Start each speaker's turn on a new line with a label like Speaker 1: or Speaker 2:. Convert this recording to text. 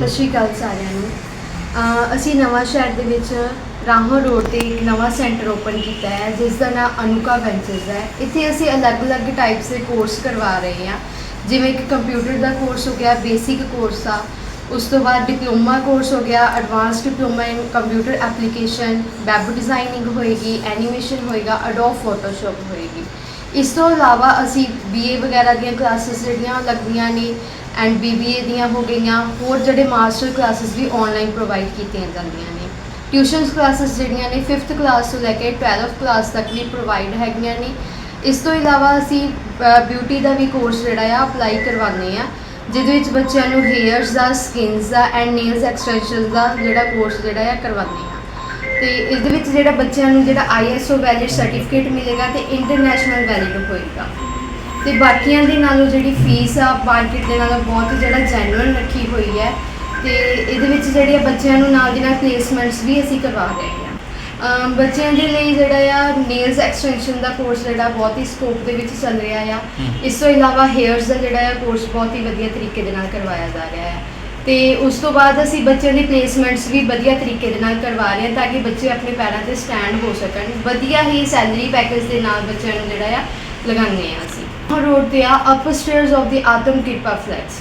Speaker 1: ਸਤਿ ਸ਼੍ਰੀ ਅਕਾਲ ਸਾਰਿਆਂ ਨੂੰ। ਅਸੀਂ ਨਵਾਂ ਸ਼ਹਿਰ ਦੇ ਵਿੱਚ ਰਾਹੋਂ ਰੋਡ ਤੇ ਇੱਕ ਨਵਾਂ ਸੈਂਟਰ ਓਪਨ ਕੀਤਾ ਹੈ ਜਿਸ ਦਾ ਨਾਮ ਅਨੁਕਾ ਵੈਂਚਰਸ ਹੈ। ਇੱਥੇ ਅਸੀਂ ਅਲੱਗ-ਅਲੱਗ ਟਾਈਪਸ ਦੇ ਕੋਰਸ ਕਰਵਾ ਰਹੇ ਹਾਂ। ਜਿਵੇਂ ਕਿ ਕੰਪਿਊਟਰ ਦਾ ਕੋਰਸ ਹੋ ਗਿਆ ਬੇਸਿਕ ਕੋਰਸ ਆ। ਉਸ ਤੋਂ ਬਾਅਦ ਡਿਪਲੋਮਾ ਕੋਰਸ ਹੋ ਗਿਆ advance diploma in computer application web designing ਹੋਏਗੀ ਐਨੀਮੇਸ਼ਨ ਹੋਏਗਾ ਅਡੋਬ ਫੋਟੋਸ਼ਾਪ ਹੋਏਗੀ। ਇਸ ਤੋਂ ਇਲਾਵਾ ਅਸੀਂ ਬੀਏ ਵਗੈਰਾ ਦੀਆਂ ਕਲਾਸਿਸ ਜਿਹੜੀਆਂ ਲੱਗਦੀਆਂ ਨੇ ਐਂਡ ਬੀਬੀਏ ਦੀਆਂ ਹੋ ਗਈਆਂ, ਹੋਰ ਜਿਹੜੇ ਮਾਸਟਰ ਕਲਾਸਿਸ ਵੀ ਆਨਲਾਈਨ ਪ੍ਰੋਵਾਈਡ ਕੀਤੀਆਂ ਜਾਂਦੀਆਂ ਨੇ। ਟਿਊਸ਼ਨਸ ਕਲਾਸਿਸ ਜਿਹੜੀਆਂ ਨੇ 5th ਕਲਾਸ ਤੋਂ ਲੈ ਕੇ 12th ਕਲਾਸ ਤੱਕ ਵੀ ਪ੍ਰੋਵਾਈਡ ਹੈਗੀਆਂ ਨੇ। ਇਸ ਤੋਂ ਇਲਾਵਾ ਅਸੀਂ ਬਿਊਟੀ ਦਾ ਵੀ ਕੋਰਸ ਜਿਹੜਾ ਆ ਅਪਲਾਈ ਕਰਵਾਉਂਦੇ ਆ ਜਿਹਦੇ ਵਿੱਚ ਬੱਚਿਆਂ ਨੂੰ ਹੇਅਰਸ ਦਾ ਸਕਿਨਸ ਦਾ ਐਂਡ ਨੇਲਸ ਐਕਸਟੈਂਸ਼ਨਸ ਦਾ ਜਿਹੜਾ ਕੋਰਸ ਜਿਹੜਾ ਆ ਕਰਵਾਉਂਦੇ ਆ ਤੇ ਇਸ ਦੇ ਵਿੱਚ ਜਿਹੜਾ ਬੱਚਿਆਂ ਨੂੰ ਜਿਹੜਾ ਆਈਐਸਓ ਵੈਲਿਡ ਸਰਟੀਫਿਕੇਟ ਮਿਲੇਗਾ ਤੇ ਇੰਟਰਨੈਸ਼ਨਲ ਵੈਲਿਡ ਹੋਏਗਾ। ਤੇ ਬਾਕੀਆਂ ਦੇ ਨਾਲੋਂ ਜਿਹੜੀ ਫੀਸ ਆ ਮਾਰਕੀਟ ਦੇ ਨਾਲੋਂ ਬਹੁਤ ਜਿਹੜਾ ਜੈਨੂਅਲ ਰੱਖੀ ਹੋਈ ਹੈ ਤੇ ਇਹਦੇ ਵਿੱਚ ਜਿਹੜੇ ਬੱਚਿਆਂ ਨੂੰ ਨਾਲ ਦੀ ਨਾਲ ਪਲੇਸਮੈਂਟਸ ਵੀ ਅਸੀਂ ਕਰਵਾ ਰਹੇ ਹਾਂ। ਬੱਚਿਆਂ ਦੇ ਲਈ ਜਿਹੜਾ ਆ ਨੇਲਸ ਐਕਸਟੈਂਸ਼ਨ ਦਾ ਕੋਰਸ ਜਿਹੜਾ ਬਹੁਤ ਹੀ ਸਕੋਪ ਦੇ ਵਿੱਚ ਚੱਲ ਰਿਹਾ ਆ। ਇਸ ਤੋਂ ਇਲਾਵਾ ਹੇਅਰਸ ਦਾ ਜਿਹੜਾ ਆ ਕੋਰਸ ਬਹੁਤ ਹੀ ਵਧੀਆ ਤਰੀਕੇ ਦੇ ਨਾਲ ਕਰਵਾਇਆ ਜਾ ਰਿਹਾ ਹੈ ਤੇ ਉਸ ਤੋਂ ਬਾਅਦ ਅਸੀਂ ਬੱਚਿਆਂ ਦੀ ਪਲੇਸਮੈਂਟਸ ਵੀ ਵਧੀਆ ਤਰੀਕੇ ਦੇ ਨਾਲ ਕਰਵਾ ਰਹੇ ਹਾਂ ਤਾਂ ਕਿ ਬੱਚੇ ਆਪਣੇ ਪੈਰਾਂ ਤੇ ਸਟੈਂਡ ਹੋ ਸਕਣ। ਵਧੀਆ ਹੀ ਸੈਲਰੀ ਪੈਕੇਜ ਦੇ ਨਾਲ ਬੱਚਿਆਂ ਨੂੰ ਜਿਹੜਾ ਆ ਲਗਾਉਂਦੇ ਆ ਅਸੀਂ। ਰੋਡ ਤੇ ਆ ਅਪ ਸਟੇਅਰਸ ਆਫ ਦੀ ਆਤਮ ਕਿਰਪਾ ਫਲੈਟਸ